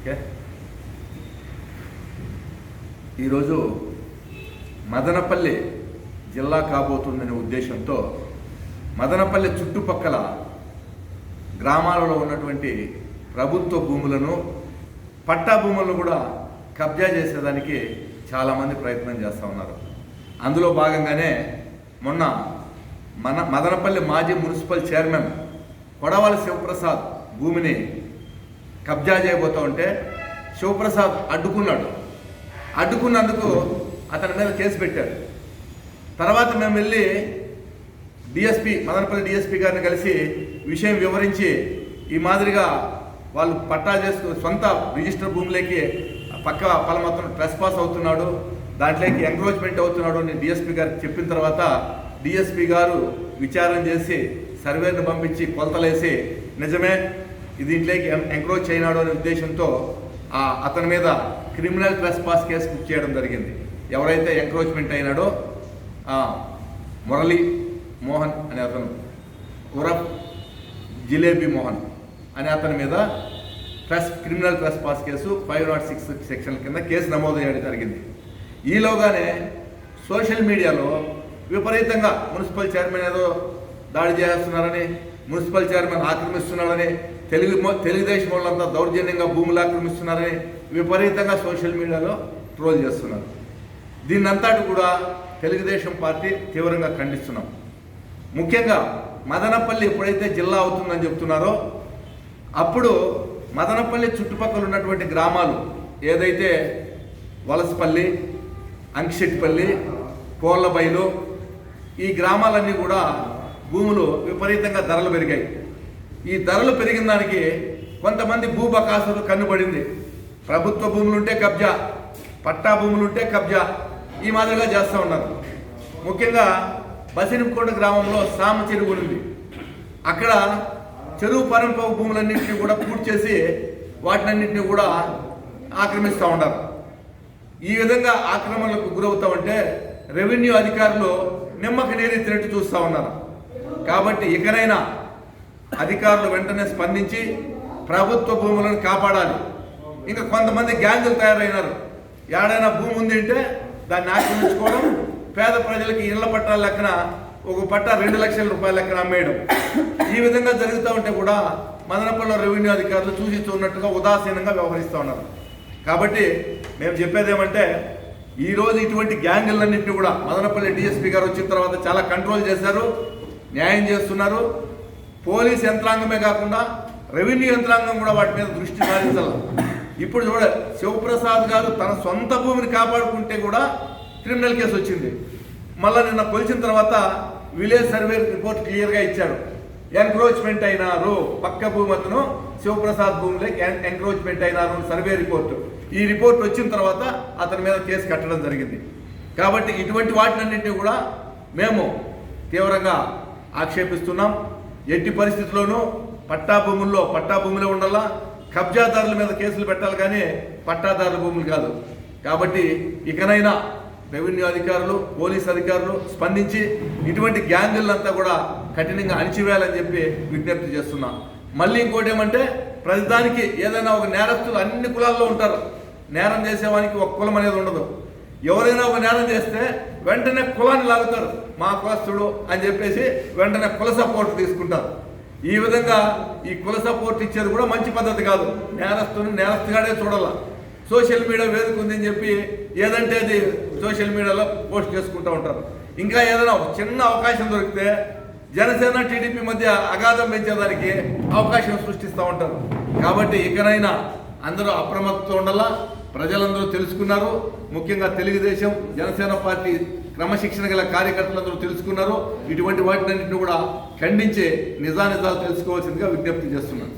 Okay? ఈరోజు మదనపల్లి జిల్లా కాబోతుందనే ఉద్దేశంతో మదనపల్లి చుట్టుపక్కల గ్రామాలలో ఉన్నటువంటి ప్రభుత్వ భూములను పట్టా భూములను కూడా కబ్జా చేసేదానికి చాలామంది ప్రయత్నం చేస్తూ ఉన్నారు. అందులో భాగంగానే మొన్న మన మదనపల్లి మాజీ మున్సిపల్ చైర్మన్ కొడవలి శివప్రసాద్ భూమిని కబ్జా చేయబోతూ ఉంటే శివప్రసాద్ అడ్డుకున్నాడు. అడ్డుకున్నందుకు అతని మీద కేసు పెట్టారు. తర్వాత మేము వెళ్ళి డిఎస్పి మదనపల్లి డిఎస్పి గారిని కలిసి విషయం వివరించి ఈ మాదిరిగా వాళ్ళు పట్టా చేసుకుని సొంత రిజిస్టర్ భూమిలోకి పక్క పలమొత్తం ట్రెస్ పాస్ అవుతున్నాడు. దాంట్లోకి ఎంక్రోచ్మెంట్ అవుతున్నాడు అని డిఎస్పి గారికి చెప్పిన తర్వాత డిఎస్పి గారు విచారణ చేసి సర్వేను పంపించి కొలతలేసి నిజమే దీంట్లోకి ఎంక్రోచ్ అయినాడు అనే ఉద్దేశంతో అతని మీద criminal trespass case book చేయడం జరిగింది. ఎవరైతే ఎంక్రోచ్మెంట్ అయినాడో మురళీ మురళి మోహన్ అనే అతను ఉరఫ్ జిలేబీ మోహన్ అనే అతని మీద truss criminal trespass case five not six section కింద కేసు నమోదు చేయడం జరిగింది. ఈలోగానే సోషల్ మీడియాలో విపరీతంగా మున్సిపల్ చైర్మన్ ఏదో దాడి చేస్తున్నారని మున్సిపల్ చైర్మన్ ఆక్రమిస్తున్నాడని తెలుగు తెలుగుదేశం వాళ్ళంతా దౌర్జన్యంగా భూములు ఆక్రమిస్తున్నారని విపరీతంగా సోషల్ మీడియాలో ట్రోల్ చేస్తున్నారు. దీన్నంతటి కూడా తెలుగుదేశం పార్టీ తీవ్రంగా ఖండిస్తున్నాం. ముఖ్యంగా మదనపల్లి ఎప్పుడైతే జిల్లా అవుతుందని చెప్తున్నారో అప్పుడు మదనపల్లి చుట్టుపక్కల ఉన్నటువంటి గ్రామాలు ఏదైతే వలసపల్లి అంకిశెట్టిపల్లి కోళ్ళబైలు ఈ గ్రామాలన్నీ కూడా భూములు విపరీతంగా ధరలు పెరిగాయి. ఈ ధరలు పెరిగిన దానికి కొంతమంది భూబకాసులు కన్నుబడింది. ప్రభుత్వ భూములుంటే కబ్జా పట్టా భూములుంటే కబ్జా ఈ మాదిరిగా చేస్తూ ఉన్నారు. ముఖ్యంగా బసిరికోట గ్రామంలో సామ చెరువు ఉంది. అక్కడ చెరువు పరంప భూములన్నింటినీ కూడా పూర్తి చేసి వాటినన్నింటినీ కూడా ఆక్రమిస్తూ ఉన్నారు. ఈ విధంగా ఆక్రమణలకు గురవుతా ఉంటే రెవెన్యూ అధికారులు నిమ్మక తినట్టు చూస్తూ ఉన్నారు. కాబట్టి ఇకనైనా అధికారులు వెంటనే స్పందించి ప్రభుత్వ భూములను కాపాడాలి. ఇంకా కొంతమంది గ్యాంగులు తయారైనారు. ఏడైనా భూమి ఉంది అంటే దాన్ని ఆక్రమించుకోవడం పేద ప్రజలకి ఇళ్ళ పట్టాల లెక్కన ఒక పట్ట రెండు లక్షల రూపాయల లెక్కన అమ్మేయడం. ఈ విధంగా జరుగుతూ ఉంటే కూడా మదనపల్లి రెవెన్యూ అధికారులు చూసి ఉదాసీనంగా వ్యవహరిస్తూ ఉన్నారు. కాబట్టి మేము చెప్పేది ఏమంటే ఈ రోజు ఇటువంటి గ్యాంగులన్నింటినీ కూడా మదనపల్లి డిఎస్పీ గారు వచ్చిన తర్వాత చాలా కంట్రోల్ చేశారు న్యాయం చేస్తున్నారు. పోలీస్ యంత్రాంగమే కాకుండా రెవెన్యూ యంత్రాంగం కూడా వాటి మీద దృష్టి సారించాలి. ఇప్పుడు చూడ శివప్రసాద్ గారు తన సొంత భూమిని కాపాడుకుంటే కూడా క్రిమినల్ కేసు వచ్చింది. మళ్ళీ నిన్న కొలిచిన తర్వాత విలేజ్ సర్వే రిపోర్ట్ క్లియర్గా ఇచ్చాడు. ఎన్క్రోచ్మెంట్ అయినారు. పక్క భూమి అతను శివప్రసాద్ భూమిలో ఎంక్రోచ్మెంట్ అయినారు సర్వే రిపోర్ట్. ఈ రిపోర్ట్ వచ్చిన తర్వాత అతని మీద కేసు కట్టడం జరిగింది. కాబట్టి ఇటువంటి వాటినన్నింటినీ కూడా మేము తీవ్రంగా ఆక్షేపిస్తున్నాం. ఎట్టి పరిస్థితుల్లోనూ పట్టా భూముల్లో పట్టా భూములే ఉండాలా? కబ్జాదారుల మీద కేసులు పెట్టాలి కానీ పట్టాదారుల భూములు కాదు. కాబట్టి ఇకనైనా రెవెన్యూ అధికారులు పోలీస్ అధికారులు స్పందించి ఇటువంటి గ్యాంగులంతా కూడా కఠినంగా అణిచివేయాలని చెప్పి విజ్ఞప్తి చేస్తున్నా. మళ్ళీ ఇంకోటి ఏమంటే ప్రతిదానికి ఏదైనా ఒక నేరస్తులు అన్ని కులాల్లో ఉంటారు. నేరం చేసేవానికి ఒక కులం అనేది ఉండదు. ఎవరైనా ఒక నేరం చేస్తే వెంటనే కులాన్ని లాగుతారు. మా కులస్తుడు అని చెప్పేసి వెంటనే కుల సపోర్ట్ తీసుకుంటారు. ఈ విధంగా ఈ కుల సపోర్ట్ ఇచ్చేది కూడా మంచి పద్ధతి కాదు. నేరస్తుని నేరస్తుగానే చూడాల. సోషల్ మీడియా వేదిక ఉందని చెప్పి ఏదంటే అది సోషల్ మీడియాలో పోస్ట్ చేసుకుంటూ ఉంటారు. ఇంకా ఏదైనా చిన్న అవకాశం దొరికితే జనసేన టీడీపీ మధ్య అగాధం పెంచేదానికి అవకాశం సృష్టిస్తూ ఉంటారు. కాబట్టి ఇకనైనా అందరూ అప్రమత్తతో ఉండాలా? ప్రజలందరూ తెలుసుకున్నారు. ముఖ్యంగా తెలుగుదేశం జనసేన పార్టీ క్రమశిక్షణ గల కార్యకర్తలందరూ తెలుసుకున్నారు. ఇటువంటి వాటినన్నింటిని కూడా ఖండించే నిజానిజాలు తెలుసుకోవాల్సిందిగా విజ్ఞప్తి చేస్తున్నాను.